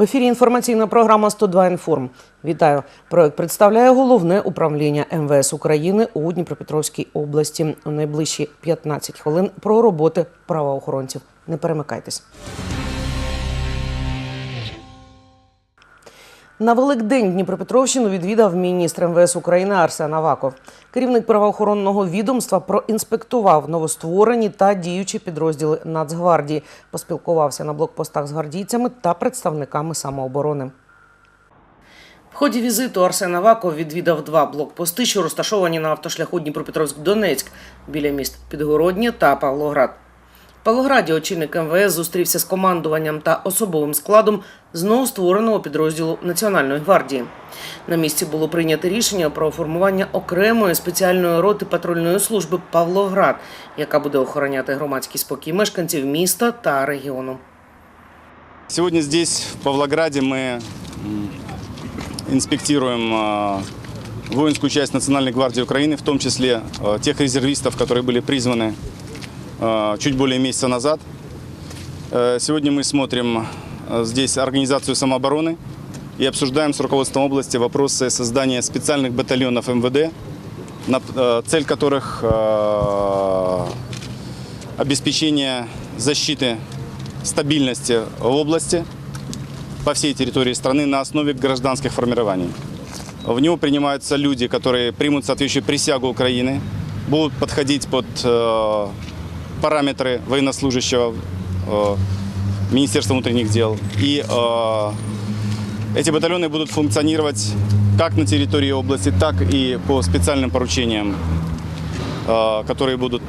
В ефірі інформаційна програма «102 інформ. Вітаю. Проект представляє головне управління МВС України у Дніпропетровській області. У найближчі 15 хвилин про роботи правоохоронців. Не перемикайтесь. На Великдень Дніпропетровщину відвідав міністр МВС України Арсен Аваков. Керівник правоохоронного відомства проінспектував новостворені та діючі підрозділи Нацгвардії, поспілкувався на блокпостах з гвардійцями та представниками самооборони. В ході візиту Арсен Аваков відвідав два блокпости, що розташовані на автошляху Дніпропетровськ-Донецьк біля міст Підгороднє та Павлоград. В Павлограді очільник МВС зустрівся з командуванням та особовим складом з новоствореного підрозділу Національної гвардії. На місці було прийнято рішення про формування окремої спеціальної роти патрульної служби Павлоград, яка буде охороняти громадський спокій мешканців міста та регіону. Сегодня здесь, в Павлограде, мы м, инспектируем э, воинскую часть Национальной гвардии Украины, в том числе э, тех резервистов, которые были призваны э, Чуть более месяца назад. Э, Сегодня мы смотрим э, здесь организацию самообороны и обсуждаем с руководством области вопросы создания специальных батальонов МВД, э, цель которых э, обеспечение защиты стабильности в области по всей территории страны на основе гражданских формирований. В него принимаются люди, которые примут соответствующую присягу Украины, будут подходить под э, параметры военнослужащего э, Министерства внутренних дел. И э, эти батальоны будут функционировать как на территории области, так и по специальным поручениям, э, которые будут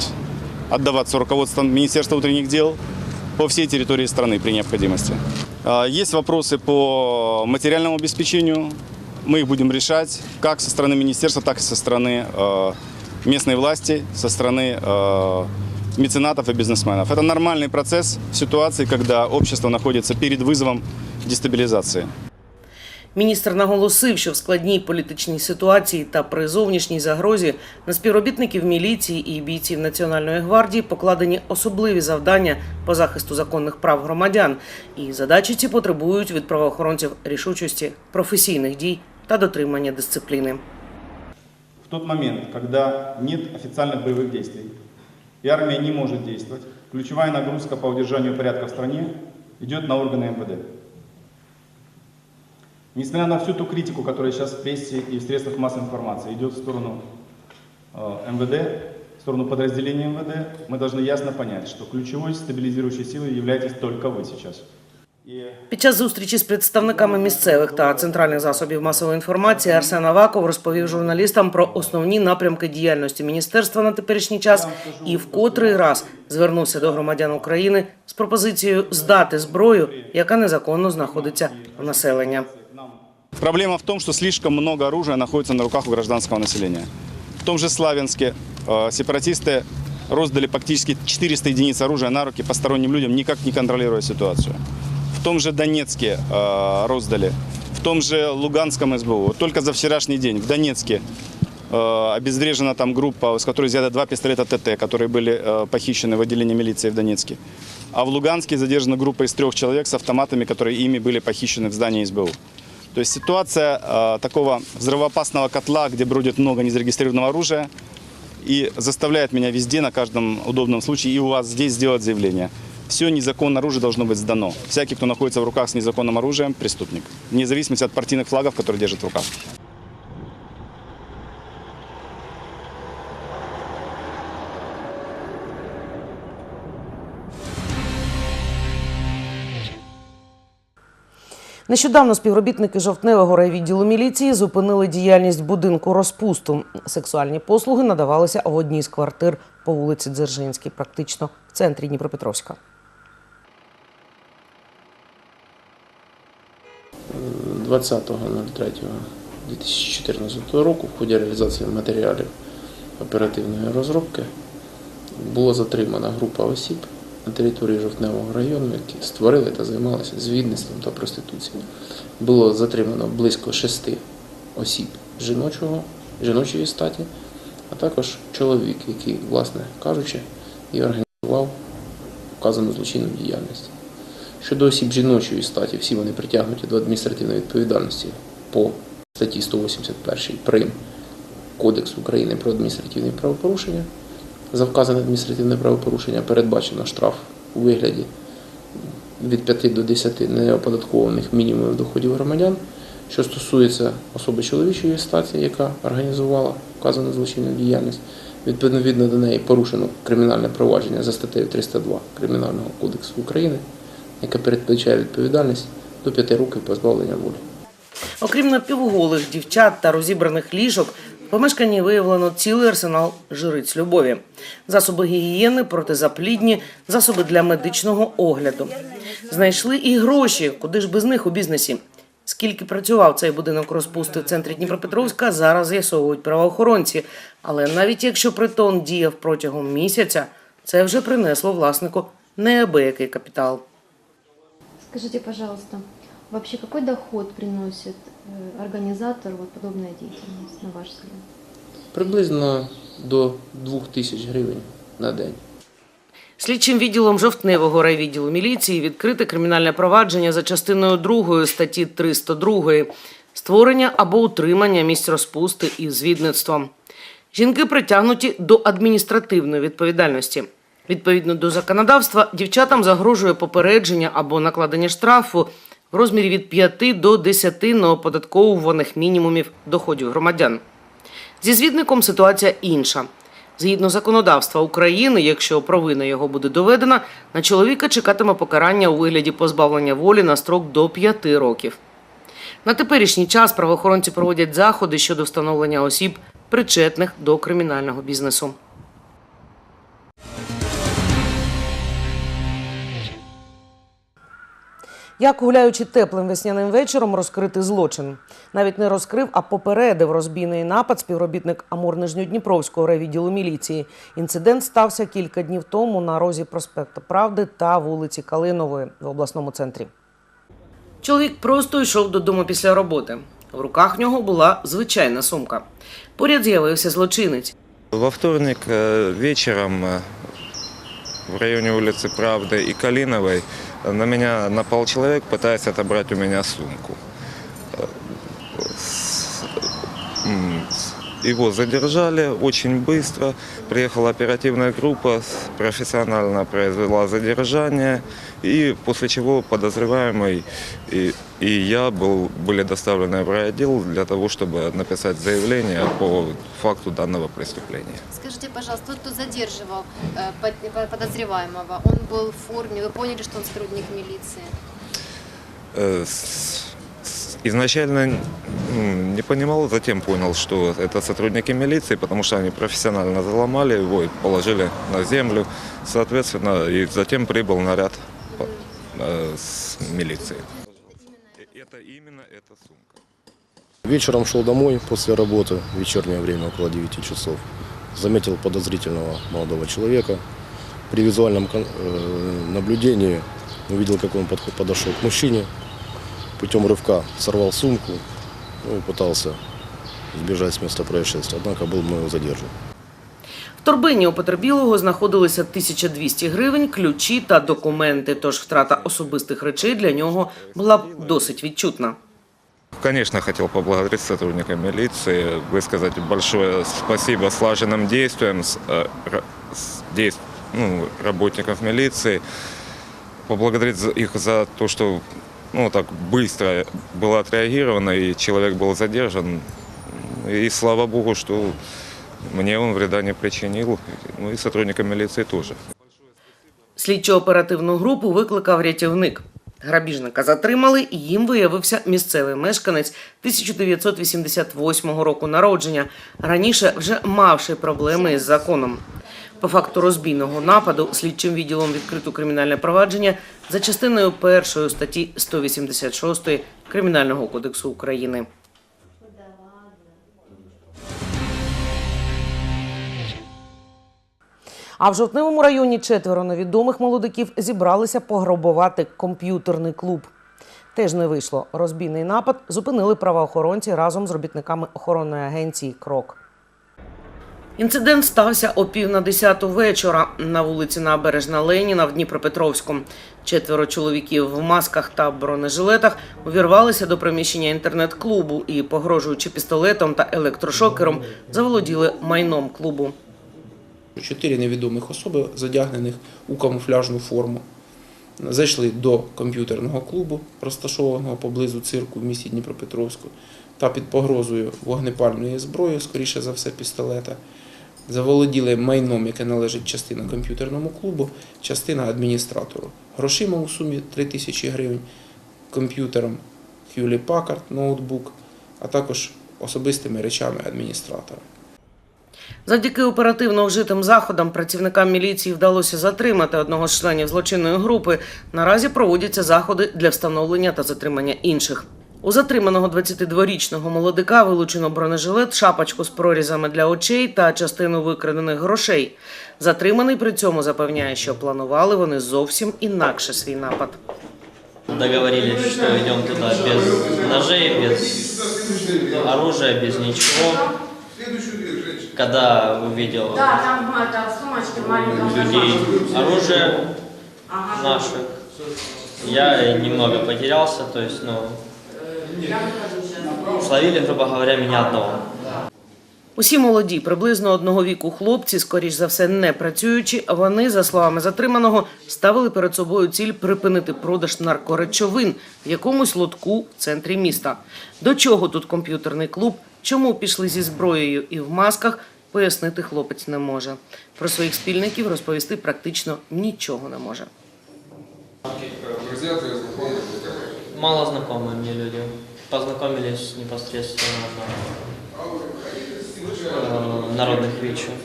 отдаваться руководством Министерства внутренних дел по всей территории страны при необходимости. А, Есть вопросы по материальному обеспечению. Мы их будем решать как со стороны министерства, так и со стороны э, местной власти, со стороны э, меценатов и бизнесменов. Это нормальный процесс в ситуации, когда общество находится перед вызовом дестабилизации. Міністр наголосив, що в складній політичній ситуації та при зовнішній загрозі на співробітників міліції і бійців Національної гвардії покладені особливі завдання по захисту законних прав громадян, і задачі ці потребують від правоохоронців рішучості, професійних дій та дотримання дисципліни. В тот момент, когда нет официальных боевых действий, и армия не может действовать, ключевая нагрузка по удержанию порядка в стране идет на органы МВД. Несмотря на всю ту критику, которая сейчас в прессе и в средствах массовой информации идет в сторону э, МВД, в сторону подразделений МВД, мы должны ясно понять, что ключевой стабилизирующей силой являетесь только вы сейчас. Під час зустрічі з представниками місцевих та центральних засобів масової інформації Арсен Аваков розповів журналістам про основні напрямки діяльності міністерства на теперішній час і в котрий раз звернувся до громадян України з пропозицією здати зброю, яка незаконно знаходиться у населення. Проблема в том, что слишком много оружия находится на руках у гражданского населения. В том же Славянске э, сепаратисты роздали практически 400 единиц оружия на руки посторонним людям, никак не контролируя ситуацию. В том же Донецке э, роздали, в том же Луганском СБУ. Вот только за вчерашний день в Донецке э, обезврежена там группа, с которой взято два пистолета ТТ, которые были э, похищены в отделении милиции в Донецке. А в Луганске задержана группа из трех человек с автоматами, которые ими были похищены в здании СБУ. То есть ситуация э, такого взрывоопасного котла, где бродит много незарегистрированного оружия, и заставляет меня везде, на каждом удобном случае, и у вас здесь сделать заявление. Все незаконное оружие должно быть сдано. Всякий, кто находится в руках с незаконным оружием, преступник. Вне зависимости от партийных флагов, которые держит в руках. Нещодавно співробітники жовтневого райвідділу міліції зупинили діяльність будинку розпусту. Сексуальні послуги надавалися в одній з квартир по вулиці Дзержинській, практично в центрі Дніпропетровська. 20.03.2014 року в ході реалізації матеріалів оперативної розробки була затримана група осіб на території Жовтневого району, які створили та займалися звідництвом та проституцією. Було затримано близько шести осіб жіночого, жіночої статі, а також чоловік, який, власне кажучи, і організував вказану злочинну діяльність. Щодо осіб жіночої статі, всі вони притягнуті до адміністративної відповідальності по статті 181 прим. Кодексу України про адміністративні правопорушення. За вказане адміністративне правопорушення передбачено штраф у вигляді від 5 до 10 неоподаткованих мінімумів доходів громадян. Що стосується особи чоловічої статі, яка організувала вказану злочинну діяльність, відповідно до неї порушено кримінальне провадження за статтею 302 Кримінального кодексу України, яке передбачає відповідальність до 5 років позбавлення волі. Окрім напівголих дівчат та розібраних ліжок, в помешканні виявлено цілий арсенал жриць любові, засоби гігієни, протизаплідні, засоби для медичного огляду. Знайшли і гроші, куди ж без них у бізнесі. Скільки працював цей будинок розпусти в центрі Дніпропетровська, зараз з'ясовують правоохоронці. Але навіть якщо притон діяв протягом місяця, це вже принесло власнику неабиякий капітал. Скажите, пожалуйста, вообще какой доход приносит э, организатор вот подобная деятельность, на ваш взгляд? Приблизно до 2000 гривень на день. Слідчим відділом жовтневого райвідділу міліції відкрите кримінальне провадження за частиною 2 статті 302 створення або утримання місць розпусти і звідництвом. Жінки притягнуті до адміністративної відповідальності. Відповідно до законодавства, дівчатам загрожує попередження або накладення штрафу в розмірі від 5 до 10 неоподатковуваних мінімумів доходів громадян. Зі звідником ситуація інша. Згідно законодавства України, якщо провина його буде доведена, на чоловіка чекатиме покарання у вигляді позбавлення волі на строк до 5 років. На теперішній час правоохоронці проводять заходи щодо встановлення осіб, причетних до кримінального бізнесу. Як гуляючи теплим весняним вечором розкрити злочин? Навіть не розкрив, а попередив розбійний напад співробітник Амур Нижньодніпровського райвідділу міліції. Інцидент стався кілька днів тому на розі проспекту Правди та вулиці Калинової в обласному центрі. Чоловік просто йшов додому після роботи. В руках в нього була звичайна сумка. Поряд з'явився злочинець. Во вторник э, вечером э, в районе улицы Правды и Калиновой э, на меня напал человек, пытаясь отобрать у меня сумку. Его задержали очень быстро. Приехала оперативная группа, профессионально произвела задержание. И после чего подозреваемый и, и я был, были доставлены в райотдел для того, чтобы написать заявление по факту данного преступления. Скажите, пожалуйста, тот, кто задерживал э, под- подозреваемого, он был в форме, вы поняли, что он сотрудник милиции? Э, с- Изначально не понимал, затем понял, что это сотрудники милиции, потому что они профессионально заломали его и положили на землю. Соответственно, и затем прибыл наряд э, с милиции. Это именно эта сумка. Вечером шел домой после работы, вечернее время, около 9 часов. Заметил подозрительного молодого человека. При визуальном э, наблюдении увидел, как он подошел к мужчине. Путем рывка сорвал сумку ну, и пытался сбежать с места происшествия. Однако был мною задержан. В торбині у потерпілого знаходилися 1200 гривень, ключі та документи. Тож втрата особистих речей для нього була б досить відчутна. Конечно, хотел поблагодарить сотрудника милиции, высказать большое спасибо слаженным действиям с, э, ра- с действ- ну, работников милиции, поблагодарить за- их за то, что ну, так быстро было отреагировано и человек был задержан. И слава богу, что мне он вреда не причинил, ну и сотрудникам милиции тоже. Слідчо-оперативну групу викликав рятівник. Грабіжника затримали, і їм виявився місцевий мешканець 1988 року народження, раніше вже мавши проблеми із законом. По факту розбійного нападу слідчим відділом відкрито кримінальне провадження за частиною першої статті 186 Кримінального кодексу України. А в жовтневому районі четверо невідомих молодиків зібралися пограбувати комп'ютерний клуб. Теж не вийшло. Розбійний напад зупинили правоохоронці разом з робітниками охоронної агенції Крок. Інцидент стався о пів на десяту вечора на вулиці Набережна Леніна в Дніпропетровську. Четверо чоловіків в масках та бронежилетах увірвалися до приміщення інтернет-клубу і, погрожуючи пістолетом та електрошокером, заволоділи майном клубу. Чотири невідомих особи, задягнених у камуфляжну форму, зайшли до комп'ютерного клубу, розташованого поблизу цирку в місті Дніпропетровську, та під погрозою вогнепальної зброї, скоріше за все, пістолета, заволоділи майном, яке належить частина комп'ютерному клубу, частина адміністратору. Грошима у сумі 3 тисячі гривень, комп'ютером Hewlett Packard, ноутбук, а також особистими речами адміністратора. Завдяки оперативно вжитим заходам працівникам міліції вдалося затримати одного з членів злочинної групи. Наразі проводяться заходи для встановлення та затримання інших. У затриманого 22-річного молодика вилучено бронежилет, шапочку з прорізами для очей та частину викрадених грошей. Затриманий при цьому запевняє, що планували вони зовсім інакше свій напад. Договорились, что идем туда без ножей, без оружия, без ничего. Когда увидел Да, там это, в людей оружие наших, я немного потерялся, то есть, ну, словили, грубо говоря, меня одного. Усі молоді, приблизно одного віку хлопці, скоріш за все, не працюючи, вони, за словами затриманого, ставили перед собою ціль припинити продаж наркоречовин в якомусь лотку в центрі міста. До чого тут комп'ютерний клуб? Чому пішли зі зброєю і в масках? Пояснити хлопець не може. Про своїх спільників розповісти практично нічого не може Мало знакомые мне люди. Познакомились непосредственно на э, народных вечерах.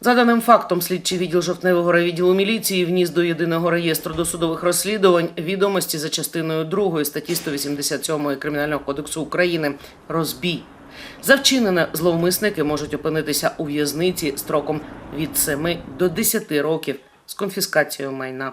За даним фактом, слідчий відділ жовтневого райвідділу міліції вніс до єдиного реєстру досудових розслідувань відомості за частиною 2 статті 187 Кримінального кодексу України розбій. За вчинене зловмисники можуть опинитися у в'язниці строком від 7 до 10 років з конфіскацією майна.